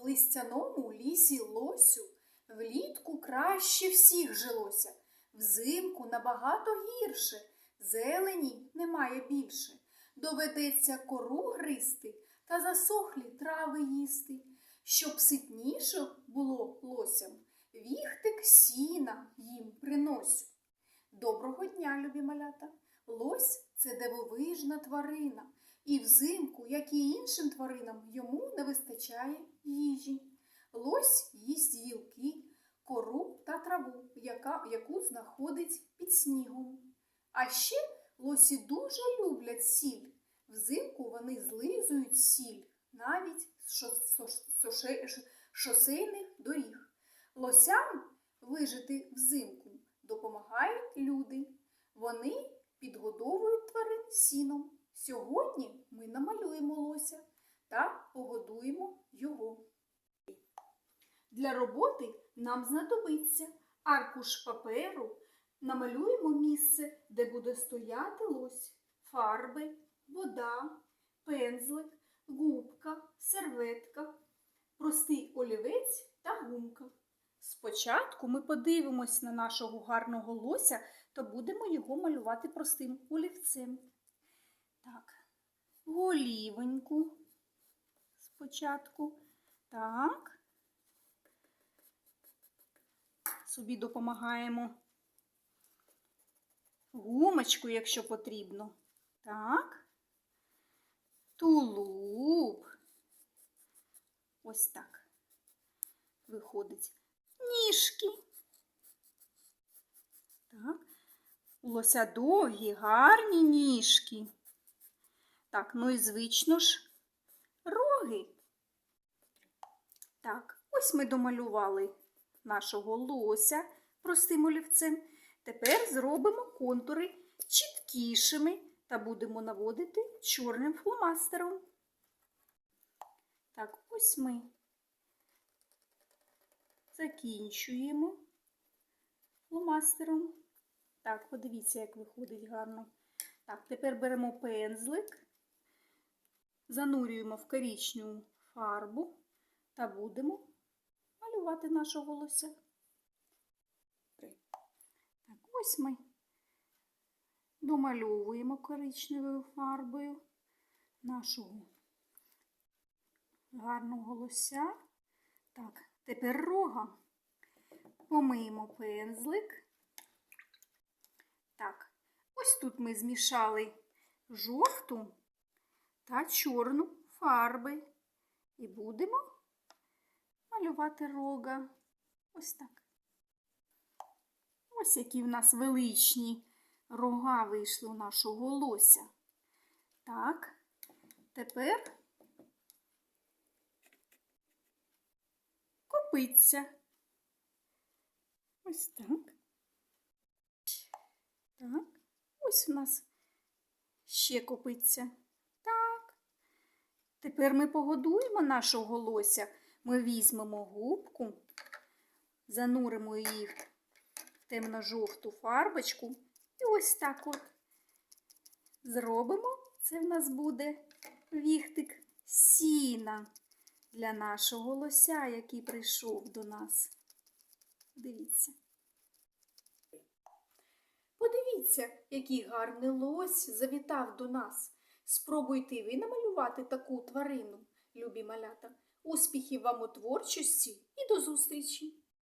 В листяному лісі лосю влітку краще всіх жилося, взимку набагато гірше, зелені немає більше. Доведеться кору гристи та засохлі трави їсти. Щоб ситніше було лосям, віхтик сіна їм приносю. Доброго дня, любі малята! Лось це дивовижна тварина, і взимку, як і іншим тваринам, йому не вистачає їжі. Лось їсть гілки, кору та траву, яка, яку знаходить під снігом. А ще лосі дуже люблять сіль. Взимку вони злизують сіль навіть з шосейних доріг. Лосям вижити взимку допомагають люди. Вони підгодовують тварин сіном. Сьогодні ми намалюємо лося та погодуємо його. Для роботи нам знадобиться аркуш паперу, намалюємо місце, де буде стояти лось, фарби, вода, пензлик, губка, серветка, простий олівець та гумка. Спочатку ми подивимось на нашого гарного лося та будемо його малювати простим олівцем. Так, голівеньку спочатку. Так. Собі допомагаємо гумочку, якщо потрібно. Так. Тулуб. Ось так. Виходить. Ніжки. Так. У лося довгі, гарні ніжки. Так, ну і звично ж роги. Так, ось ми домалювали нашого лося простим олівцем. Тепер зробимо контури чіткішими та будемо наводити чорним фломастером. Так, ось ми закінчуємо фломастером. Так, подивіться, як виходить гарно. Так, тепер беремо пензлик, занурюємо в коричневу фарбу та будемо малювати нашого лося. Так, ось ми домальовуємо коричневою фарбою нашого гарного лося. Так, тепер рога. Помиємо пензлик. Так, ось тут ми змішали жовту та чорну фарби. І будемо малювати рога. Ось так. Ось які в нас величні рога вийшли у нашого лося. Так, тепер копиться. Ось так. Так, ось у нас ще копиться. Тепер ми погодуємо нашого лося. Ми візьмемо губку, зануримо її в темно-жовту фарбочку і ось так от зробимо. Це в нас буде віхтик сіна для нашого лося, який прийшов до нас. Дивіться. Подивіться, який гарний лось завітав до нас. Спробуйте ви намалювати таку тварину, любі малята. Успіхів вам у творчості і до зустрічі!